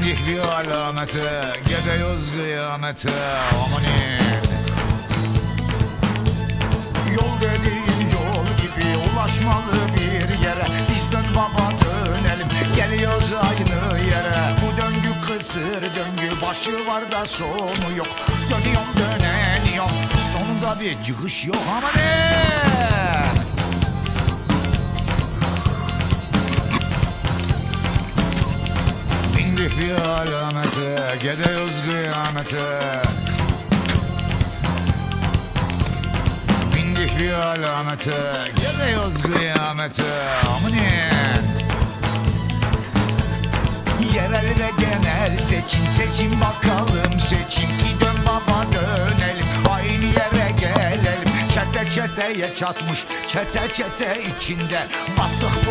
Bindik bir alamete Gidiyoruz kıyamete Amanin Yol dediğin yol gibi ulaşmalı bir yere. Biz dön baba dönelim. Geliyoruz aynı yere. Bu döngü kısır döngü başı var da sonu yok. Dönüyorum döneniyorum. Sonunda bir çıkış yok Amanin Bir alamete Gidiyoruz kıyamete. Bindik bir alamete Gidiyoruz kıyamete. Amanin Yerel ve genel seçim seçim bakalım. Seçim Ki dön baba dönelim. Aynı yere gelelim. Çete çeteye çatmış çete çete içinde. Battık bu